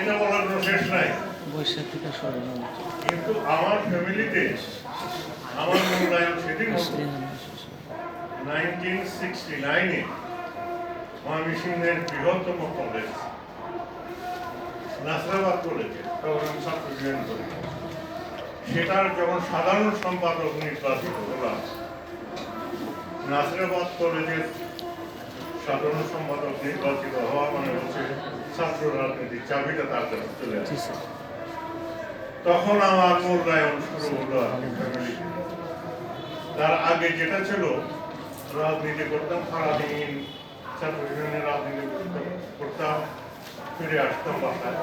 এটা বলার কোনো শেষ নাই। বৈশাখ থেকে কিন্তু আমার ফ্যামিলিতে আমার মূল্যায়ন সেদিন নাইনটিন সিক্সটি নাইনে ময়মনসিংহের বৃহত্তম কলেজ নাসরাবাদ কলেজে তখন আমি ছাত্র জয়েন করি সেটার যখন সাধারণ সম্পাদক নির্বাচিত হলাম নাসরাবাদ কলেজের সাধারণ সম্পাদক নির্বাচিত ছাত্র রাজনীতির চাবিটা তার কাছে চলে আসে। তখন আমার মূল্যায়ন শুরু হলো আর কি ফ্যামিলিতে। তার আগে যেটা ছিল রাজনীতি করতাম সারাদিন ছাত্র ইউনিয়নের রাজনীতি করতাম- ফিরে আসতাম বাসায়।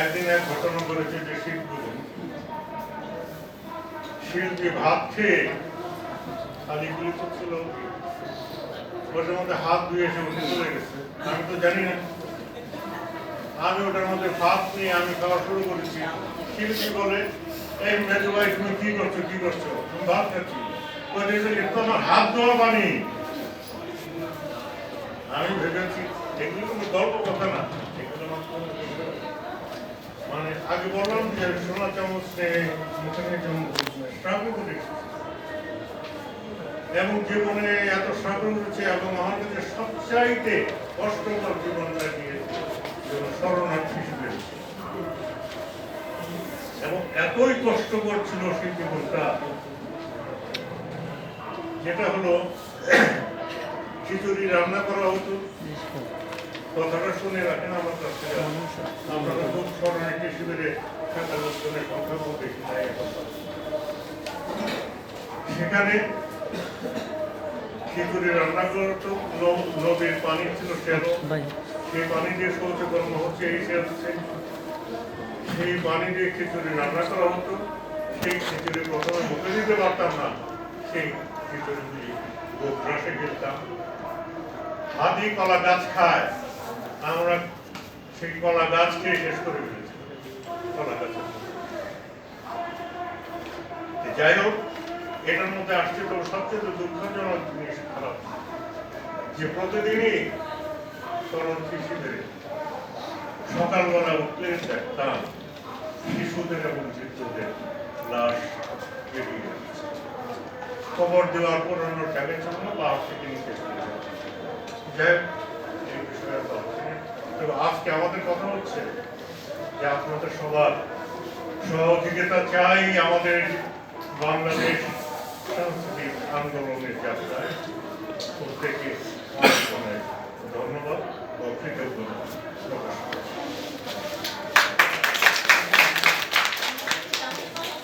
একদিন এক ঘটনা করেছে যে শিল্পী শিল্পী ভাত খেয়ে খালি গুলি করছিল। ওটার মধ্যে হাত ধুয়ে এসে উঠে চলে গেছে। আমি তো জানি না। আমি ওটার মধ্যে ভাত নিয়ে আমি খাওয়া শুরু করেছি। শিল্পী বলে এই মেজু ভাই তুমি কি করছ? কি করছ? তুমি ভাত খাচ্ছি? বলে, "এটা- এটা তো আমার হাত ধোয়া পানি। আমি ভেবেছি এগুলো কোনো গল্প কথা না। মানে আগে বললাম যে সোনা চামচ মুখে এবং জীবনে এত স্ট্রাগল করেছে এবং কাছে সবচাইতে কষ্টকর জীবনটা গিয়েছে শরণার্থী এবং এতই কষ্টকর ছিল সেই জীবনটা, যেটা হলো, খিচুড়ি রান্না করা হতো। কথাটা শুনে রাখেন আমার কাছ আপনারা খুব শরণার্থী শিবিরে নাই সেখানে খিচুড়ি রান্না করতো নদীর পানি ছিল ভাই সেই পানি দিয়ে শৌচকর্ম হচ্ছে, এই শ্যালোতে সেই পানি দিয়ে খিচুড়ি রান্না করা হতো, সেই খিচুড়ি প্রথমে মুখে দিতে পারতাম না, সেই খিচুড়িগুলি গোগ্রাসে গেলতাম হাতি কলা গাছ খায়, আমরা সেই কলা গাছ খেয়ে শেষ করে ফেলেছি, কলা গাছের যাই হোক, এটার মধ্যে আসছে তো সবচেয়ে দুঃখজনক জিনিস খারাপ। যে প্রতিদিনই তরুণ শিশুদের সকালবেলা উঠলে দেখতাম শিশুদের এবং বৃদ্ধদের লাশ বেরিয়ে খবর দেওয়ার পর অন্য ট্যাগের জন্য বা থেকে নিতে আজকে আমাদের কথা হচ্ছে যে আপনাদের সবার সহযোগিতা চাই আমাদের বাংলাদেশ সাংস্কৃতিক আন্দোলনের যাত্রায়। প্রত্যেকে ধন্যবাদ। ও কৃতজ্ঞতা